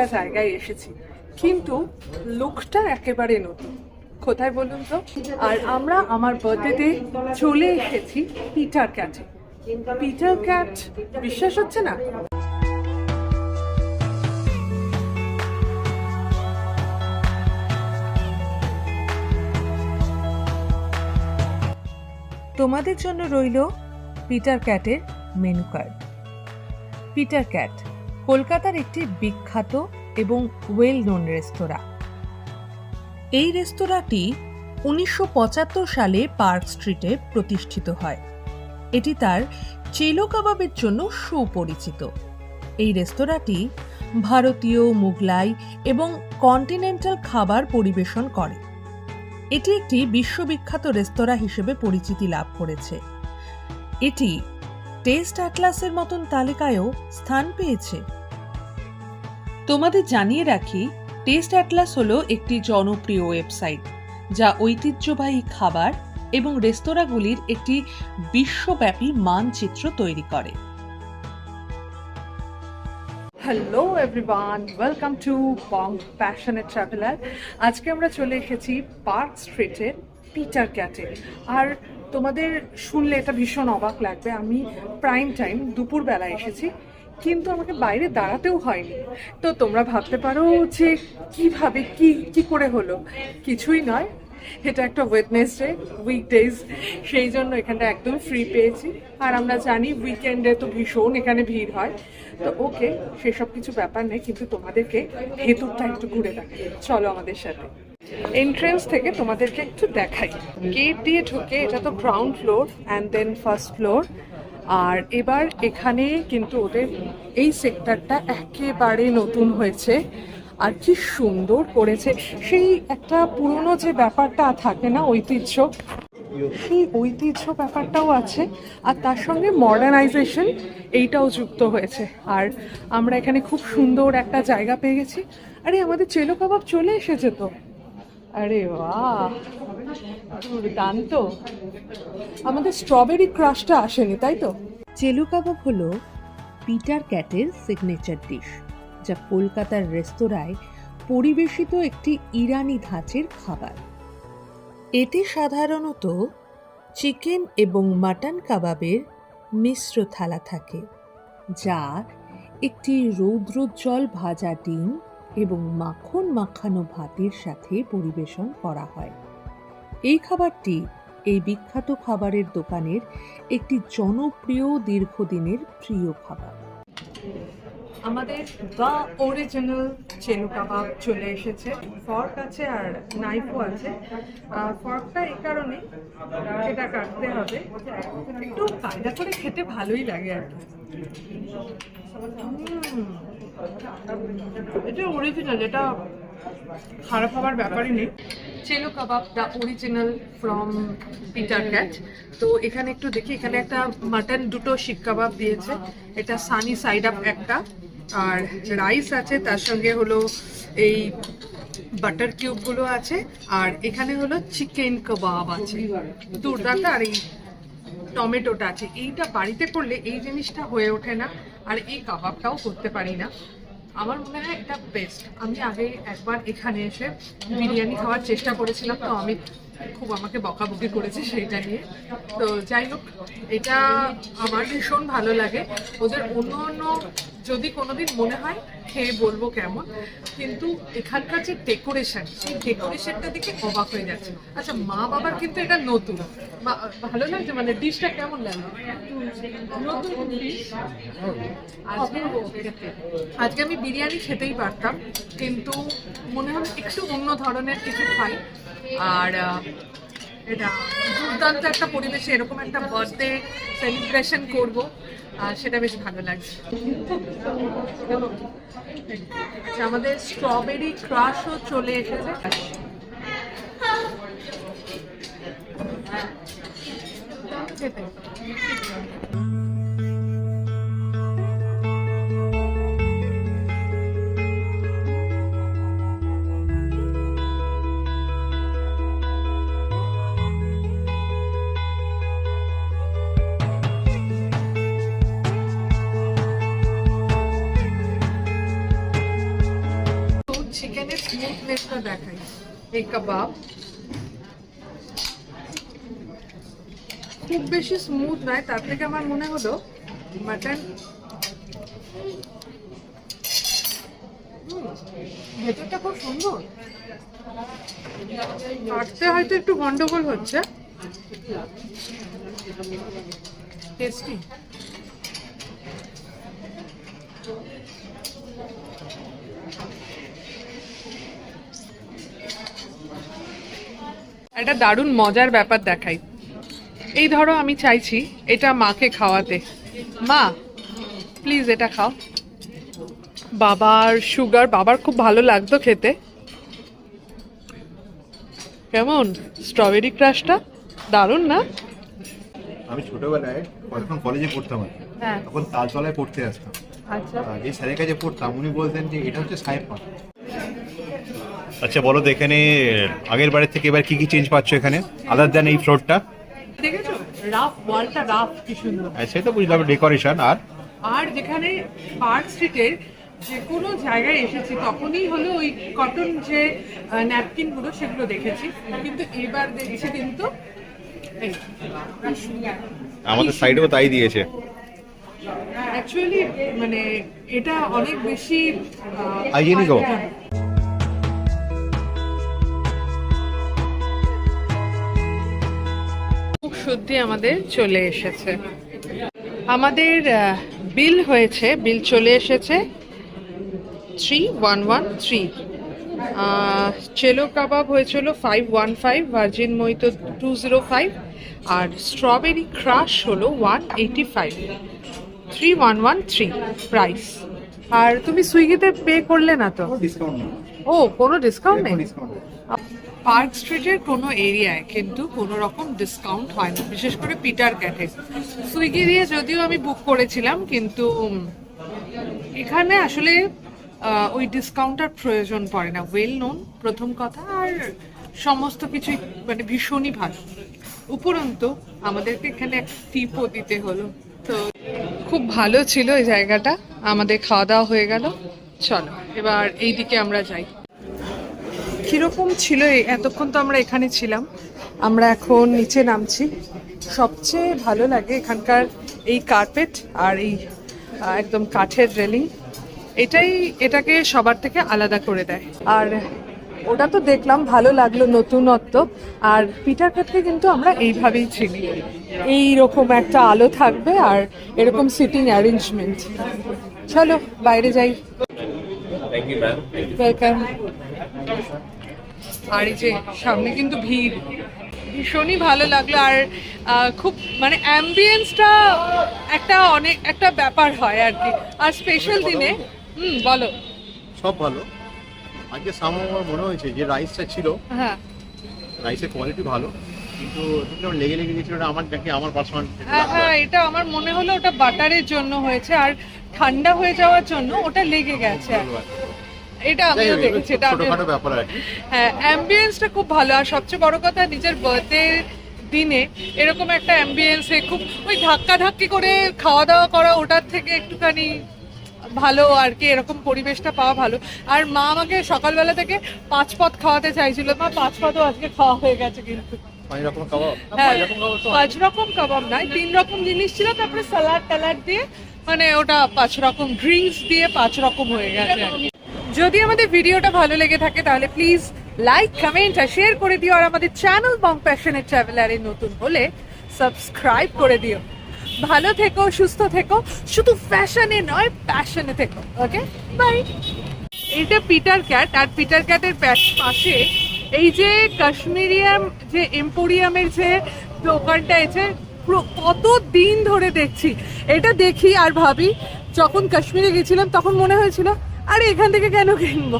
একটা জায়গায় এসেছি। কিন্তু লুকটা একেবারে নতুন। কোথায় বলুন তো? আর আমরা আমার বার্থডেতে চলে এসেছি পিটার ক্যাটে পিটার ক্যাট বিশ্বাস হচ্ছে না? তোমাদের জন্য রইল পিটার ক্যাটের মেনু কার্ড পিটার ক্যাট কলকাতার একটি বিখ্যাত এবং ওয়েল নোন রেস্তোরাঁ। এই রেস্তোরাঁটি উনিশশো পঁচাত্তর সালে পার্ক স্ট্রিটে প্রতিষ্ঠিত হয়। এটি তার চেলো কাবাবের জন্য সুপরিচিত। এই রেস্তোরাঁটি ভারতীয়, মুঘলাই এবং কন্টিনেন্টাল খাবার পরিবেশন করে। এটি একটি বিশ্ববিখ্যাত রেস্তোরাঁ হিসেবে পরিচিতি লাভ করেছে। এটি টেস্ট অ্যাটলাসের মতন তালিকায়ও স্থান পেয়েছে। তোমাদের জানিয়ে রাখি, টেস্ট অ্যাটলাস হলো একটি জনপ্রিয় ওয়েবসাইট, যা ঐতিহ্যবাহী খাবার এবং রেস্তোরাঁগুলির একটি বিশ্বব্যাপী মানচিত্র তৈরি করে। Hello everyone welcome to Bong passionate traveller আজকে আমরা চলে এসেছি পার্ক স্ট্রিটের পিটার ক্যাটে আর তোমাদের শুনলে এটা ভীষণ অবাক লাগবে। আমি প্রাইম টাইম দুপুরবেলা এসেছি, কিন্তু আমাকে বাইরে দাঁড়াতেও হয়নি। তো তোমরা ভাবতে পারো যে কীভাবে, কি কি করে হলো? কিছুই নয়। এটা একটা ওয়েডনেসডে উইকডেজ সেই জন্য এখানটা একদম ফ্রি পেয়েছি। আর আমরা জানি উইকেন্ডে তো ভীষণ এখানে ভিড় হয়। তো ওকে, সেসব কিছু ব্যাপার নেই, কিন্তু তোমাদেরকে ভেতরটা একটু ঘুরে দেখাই। চলো আমাদের সাথে। এন্ট্রেন্স থেকে তোমাদেরকে একটু দেখাই। গেট দিয়ে ঢুকে এটা তো ground floor and then first floor আর এবার এখানে কিন্তু ওদের এই সেক্টরটা একেবারে নতুন হয়েছে। আর কি সুন্দর করেছে। সেই একটা পুরনো যে ব্যাপারটা থাকে না ঐতিহ্য, সেই ঐতিহ্য ব্যাপারটাও আছে। আর তার সঙ্গে মডার্নাইজেশন এইটাও যুক্ত হয়েছে। আর আমরা এখানে খুব সুন্দর একটা জায়গা পেয়ে গেছি। আরে, আমাদের চেলো কাবাব চলে এসেছে তো। আরে বাহ! দুর্দান্ত। আমাদের স্ট্রবেরি ক্রাশটা আসেনি, তাই তো? চেলু কাবাব হল পিটার ক্যাটের সিগনেচার ডিশ যা কলকাতার রেস্তোরাঁয় পরিবেশিত একটি ইরানি ধাঁচের খাবার। এতে সাধারণত চিকেন এবং মাটন কাবাবের মিশ্র থালা থাকে, যা একটি রৌদ্রোজ্জ্বল ভাজা ডিম এবং মাখন মাখানো ভাতের সাথে পরিবেশন করা হয়। এই খাবারটি এই বিখ্যাত খাবারের দোকানের একটি জনপ্রিয় দীর্ঘদিনের প্রিয় খাবার। আমাদের দ্য অরিজিনাল চেনু কাবাব চলে এসেছে। ফর্ক আছে আর নাইফও আছে। ফর্কটা এই কারণে সেটা কাটতে হবে। একটু কায়দা করে খেতে ভালোই লাগে আর কি। এটা অরিজিনাল এটা খারাপ হওয়ার ব্যাপারই নেই। Chelo kebab the original from Peter Cat তো এখানে একটু দেখি, এখানে একটা মাটন দুটো শিক কাবাব দিয়েছে। এটা সানি সাইড আপ একটা। আর রাইস আছে, তার সঙ্গে হলো এই বাটার কিউবগুলো আছে, আর এখানে হলো চিকেন কাবাব আছে। দুর্দান্ত, আর এই টমেটোটা আছে। এইটা বাড়িতে করলে এই জিনিসটা হয়ে ওঠে না, আর এই কাবাবটাও করতে পারি না। আমার মনে হয় এটা বেস্ট আমি আগে একবার এখানে এসে বিরিয়ানি খাওয়ার চেষ্টা করেছিলাম, তো আমি খুব আমাকে বকাবকি করেছে সেইটা নিয়ে। তো যাই হোক, এটা আমার ভীষণ ভালো লাগে। ওদের অন্য অন্য যদি কোনোদিন মনে হয় খেয়ে বলব কেমন কিন্তু এখানকার যে ডেকোরেশন সেই ডেকোরেশনটা দেখে অবাক হয়ে যাচ্ছে। আচ্ছা মা বাবার কিন্তু এটা নতুন। ভালো লাগছে? মানে ডিশটা কেমন লাগল? নতুন ডিশ আজকে আজকে আমি বিরিয়ানি খেতেই পারতাম কিন্তু মনে হলো একটু অন্য ধরনের কিছু খাই। আর এটা দুর্দান্ত একটা পরিবেশে এরকম একটা বার্থডে সেলিব্রেশন করব। সেটা বেশ ভালো লাগছে। আচ্ছা, আমাদের স্ট্রবেরি ক্রাশও চলে এসেছে। খেতে। স্মুথনেসটা দেখাই। এই কাবাব। খুব বেশি স্মুথ নয়, তার থেকে আমার মনে হলো মাটন ভেতরটা খুব সুন্দর। কাটতে হয়তো একটু গন্ডগোল হচ্ছে। টেস্টি একটা দারুণ মজার ব্যাপার দেখাই। এই ধরো আমি চাইছি এটা মাকে খাওয়াতে। মা প্লিজ এটা খাও। বাবার সুগার বাবার খুব ভালো লাগতো খেতে। কেমন? স্ট্রবেরি ক্রাশটা দারুণ না? আমি ছোটবেলায় যখন কলেজে পড়তাম হ্যাঁ। তখন তালতলায় পড়তে আসতাম। আচ্ছা। যে স্যারের কাছে পড়তাম উনি বলতেন যে এটা হচ্ছে সাহেব পার্ক আচ্ছা বলো তো এখানে আগের বারের থেকে এবার কি কি চেঞ্জ পাচ্ছ এখানে? আদার দেন এই ফ্লোরটা দেখেছ? রাফ ওয়ালটা রাফ কি সুন্দর। সে তো বুঝলাম ডেকোরেশন আর? আর যেখানে পার্ক স্ট্রিটের যে কোনো জায়গায় এসেছি তখনই হলো ওই কটন যে ন্যাপকিনগুলো সেগুলো দেখেছি। কিন্তু এবার দেখছি কিন্তু আমাদের সাইডেও তাই দিয়েছে। অ্যাকচুয়ালি মানে এটা অনেক বেশি Hygienic শুদ্ধি আমাদের চলে এসেছে। আমাদের বিল হয়েছে বিল চলে এসেছে three one one three chelo kebab হয়েছিল five one five virgin mojito two zero five আর স্ট্রবেরি ক্রাশ হলো one eighty five three one one three price আর তুমি সুইগিতে পে করলে না তো? ডিসকাউন্ট ও কোনো ডিসকাউন্ট নেই। পার্ক স্ট্রিটের কোনো এরিয়ায় কিন্তু কোনো রকম ডিসকাউন্ট হয় না, বিশেষ করে পিটার ক্যাটে সুইগি দিয়ে যদিও আমি বুক করেছিলাম, কিন্তু এখানে আসলে ওই ডিসকাউন্টার প্রয়োজন পড়ে না। ওয়েল নোন প্রথম কথা, আর সমস্ত কিছুই মানে ভীষণই ভালো। উপরন্তু, আমাদেরকে এখানে একটা টিপও দিতে হলো। তো, খুব ভালো ছিল এই জায়গাটা। আমাদের খাওয়া দাওয়া হয়ে গেল। চলো, এবার এই দিকে আমরা যাই। কীরকম ছিল এতক্ষণ তো আমরা এখানে ছিলাম। আমরা এখন নিচে নামছি। সবচেয়ে ভালো লাগে এখানকার এই কার্পেট আর এই একদম কাঠের রেলিং এটাই এটাকে সবার থেকে আলাদা করে দেয়। আর ওটা তো দেখলাম ভালো লাগল নতুনত্ব। আর পিটার কাটকে কিন্তু আমরা এইভাবেই চিনি। এই রকম একটা আলো থাকবে আর এরকম সিটিং অ্যারেঞ্জমেন্ট চলো বাইরে যাই। ওয়েলকাম আর এই যে সামনে কিন্তু ভিড়। ভীষণই ভালো লাগল আর খুব মানে অ্যাম্বিয়েন্সটা একটা অনেক একটা ব্যাপার হয় আর কি। আর স্পেশাল দিনে হুম বলো। সব ভালো। আজকে সামনে আমার মনে হয়েছে যে রাইসটা ছিল হ্যাঁ। রাইসের কোয়ালিটি ভালো কিন্তু লেগে লেগে গেছিল ওটা আমার নাকি আমার পার্সোনাল হ্যাঁ হ্যাঁ এটা আমার মনে হলো ওটা বাটারের জন্য হয়েছে আর ঠান্ডা হয়ে যাওয়ার জন্য ওটা লেগে গেছে। এটা আমিও দেখেছি এটা ছোটখাটো ব্যাপার আর কি। হ্যাঁ অ্যাম্বিয়েন্সটা খুব ভালো আর সবচেয়ে বড় কথা নিজের বার্থডে দিনে এরকম একটা অ্যাম্বিয়েন্সে খুব ওই ধাক্কা ধাক্কি করে খাওয়া দাওয়া করা ওটার থেকে একটুখানি ভালো আর কি এরকম পরিবেশটা পাওয়া ভালো। আর মা আমাকে সকালবেলা থেকে পাঁচ পথ খাওয়াতে চাইছিল। মা পাঁচ পথও আজকে খাওয়া হয়ে গেছে কিন্তু। পাঁচ রকম হ্যাঁ পাঁচ রকম খাবার তো পাঁচ রকম কাবাব নয় তিন রকম জিনিস ছিল তারপরে স্যালাড ট্যালাড দিয়ে মানে ওটা পাঁচ রকম ড্রিঙ্কস দিয়ে পাঁচ রকম হয়ে গেছে আর কি। যদি আমাদের ভিডিওটা ভালো লেগে থাকে, তাহলে প্লিজ লাইক কমেন্ট আর শেয়ার করে দিও। আর আমাদের চ্যানেল বং প্যাশনের ট্রাভেলারে নতুন হলে সাবস্ক্রাইব করে দিও। ভালো থেকো, সুস্থ থেকো, শুধু ফ্যাশনে নয় প্যাশনে থেকো ওকে বাই এটা পিটার ক্যাট আর পিটার ক্যাটের পাশে এই যে কাশ্মীরিয়াম, যে এম্পোরিয়ামের যে দোকানটা পুরো কত দিন ধরে দেখছি। এটা দেখি আর ভাবি, যখন কাশ্মীরে গেছিলাম, তখন মনে হয়েছিল আরে এখান থেকে কেন কিনবো?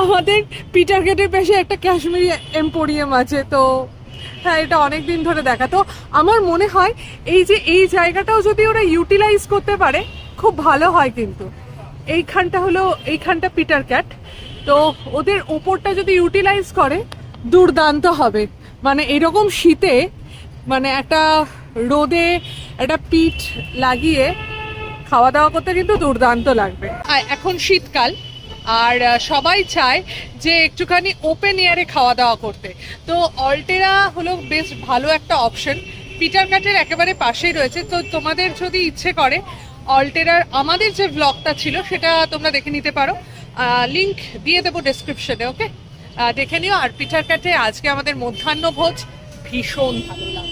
আমাদের পিটার গেটের পাশে একটা কাশ্মীরি এম্পোরিয়াম আছে, তো হ্যাঁ এটা অনেক দিন ধরে দেখা। তো আমার মনে হয় এই যে এই জায়গাটাও যদি ওরা ইউটিলাইজ করতে পারে, খুব ভালো হয় কিন্তু। এইখানটা হলো, এইখানটা পিটার ক্যাট তো ওদের ওপরটা যদি ইউটিলাইজ করে, দুর্দান্ত হবে। মানে এরকম শীতে মানে একটা রোদে একটা পিঠ লাগিয়ে খাওয়া দাওয়া করতে কিন্তু দুর্দান্ত লাগবে। এখন শীতকাল, আর সবাই চায় যে একটুখানি ওপেন এয়ারে খাওয়া দাওয়া করতে। তো অল্টেরা হলো বেশ ভালো একটা অপশন পিটার কাটের একেবারে পাশেই রয়েছে। তো তোমাদের যদি ইচ্ছে করে অল্টেরার আমাদের যে ব্লগটা ছিল, সেটা তোমরা দেখে নিতে পারো। লিংক দিয়ে দেবো ডেসক্রিপশনে ওকে দেখে নিও। আর পিটার কাটে আজকে আমাদের মধ্যাহ্ন ভোজ ভীষণ ভালো লাগল।